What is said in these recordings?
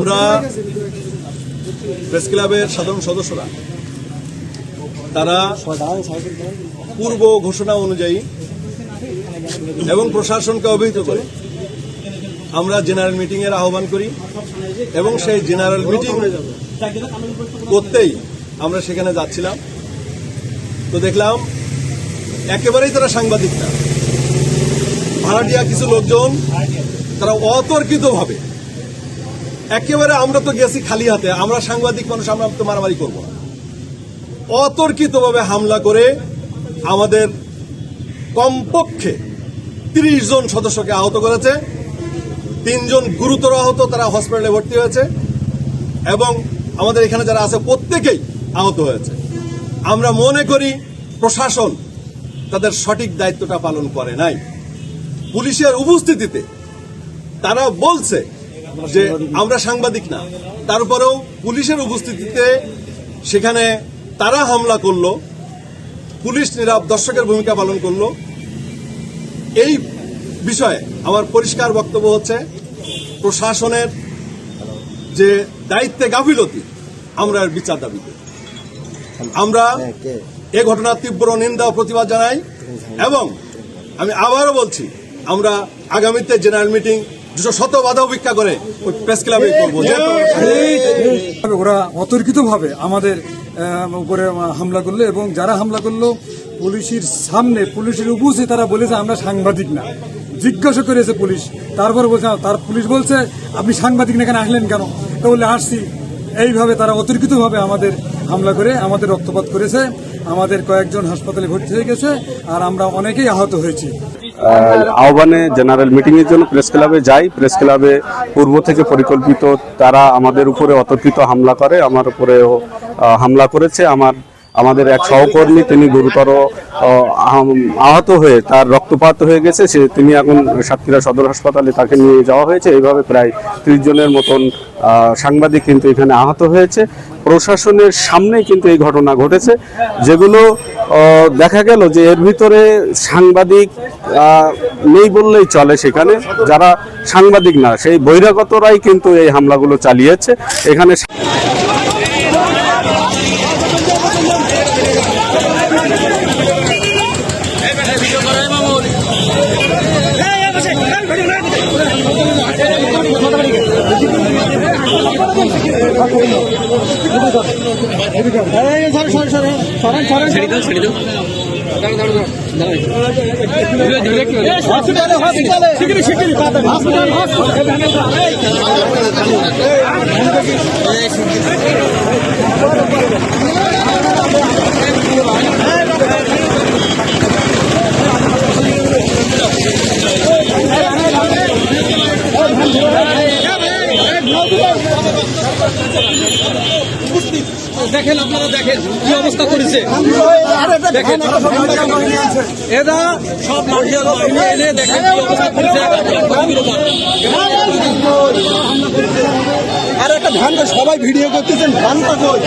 আমরা প্রেস ক্লাবের সাধারণ সদস্যরা। তারা পূর্ব ঘোষণা অনুযায়ী এবং প্রশাসনকে অবহিত করে আমরা জেনারেল মিটিং এর আহ্বান করি এবং সেই জেনারেল মিটিং করতেই আমরা সেখানে যাচ্ছিলাম। তো দেখলাম একেবারেই তারা সাংবাদিক না ভাড়াটিয়া কিছু লোকজন তারা অতর্কিতভাবে একেবারে আমরা তো গেছি খালি হাতে, আমরা সাংবাদিক মানুষ, আমরা তো মারামারি করব অতর্কিতভাবে হামলা করে আমাদের কমপক্ষে তিরিশ জন সদস্যকে আহত করেছে, তিনজন গুরুতর আহত, তারা হসপিটালে ভর্তি হয়েছে, এবং আমাদের এখানে যারা আছে প্রত্যেকেই আহত হয়েছে। আমরা মনে করি প্রশাসন তাদের সঠিক দায়িত্বটা পালন করে নাই। পুলিশের উপস্থিতিতে তারা বলছে যে আমরা সাংবাদিক না, তারপরেও পুলিশের উপস্থিতিতে সেখানে তারা হামলা করল, পুলিশ নিরাপ দর্শকের ভূমিকা পালন করল। এই বিষয়ে আমার পরিষ্কার বক্তব্য হচ্ছে, প্রশাসনের যে দায়িত্বে গাফিলতি, আমরা বিচার দাবি আমরা এ ঘটনার তীব্র নিন্দা প্রতিবাদ জানাই এবং আমি আবারও বলছি, আমরা আগামীতে জেনারেল মিটিং দুশো শত বাধা উপেক্ষা করে ওই প্রেস ক্লাবে করব ওরা অতর্কিতভাবে আমাদের উপরে হামলা করল এবং যারা হামলা করল পুলিশের সামনে পুলিশের উপস্থিত তারা বলেছে আমরা সাংবাদিক না। জিজ্ঞাসা করেছে পুলিশ। তারপর বলছে তার পুলিশ বলছে আপনি সাংবাদিক না কেন আসলেন কেন? তো বললে আসছি। এইভাবে তারা অতর্কিতভাবে আমাদের হামলা করে আমাদের রক্তপাত করেছে। আমাদের কয়েকজন হাসপাতালে ভর্তি হয়ে গেছে আর আমরা অনেকেই আহত হয়েছি। আহ্বানে জেনারেল মিটিং এর জন্য প্রেস ক্লাবে যাই। প্রেস ক্লাবে পূর্ব থেকে পরিকল্পিত তারা আমাদের উপরে অতর্কিত হামলা করে আমার উপরেও আহ, হামলা করেছে। আমার আমাদের এক সহকর্মী তিনি গুরুতর আহ, আহত হয়ে তার রক্তপাত হয়ে গেছে। সে তিনি এখন সাতক্ষীরা সদর হাসপাতালে তাকে নিয়ে যাওয়া হয়েছে। এইভাবে প্রায় ত্রিশ জনের মতন সাংবাদিক কিন্তু এখানে আহত হয়েছে। প্রশাসনের সামনেই কিন্তু এই ঘটনা ঘটেছে, যেগুলো দেখা গেল যে এর ভিতরে সাংবাদিক নেই বললেই চলে সেখানে। যারা সাংবাদিক না, সেই বহিরাগতরাই কিন্তু এই হামলাগুলো চালিয়েছে। এখানে হসপিটালে দেখেন, আপনারা দেখেন কি অবস্থা করেছে দেখেন, এরা সব মাফিয়া বাহিনী এনে দেখেন কি অবস্থা করেছে আর একটা ধানটা সবাই ভিডিও করতেছেন ধানটা কই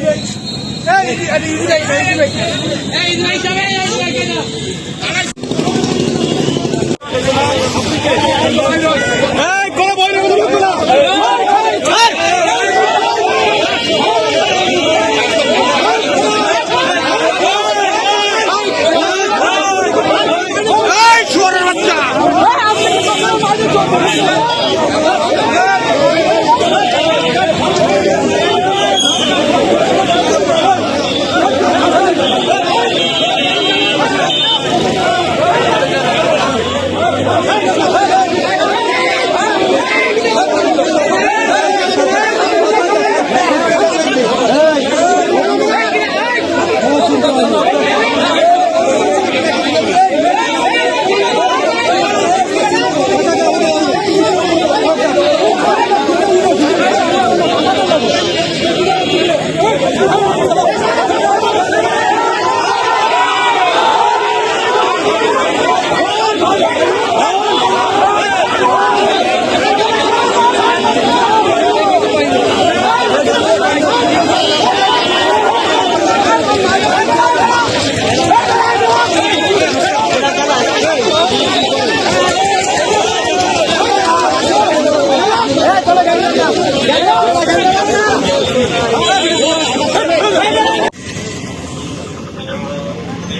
Thank you. এই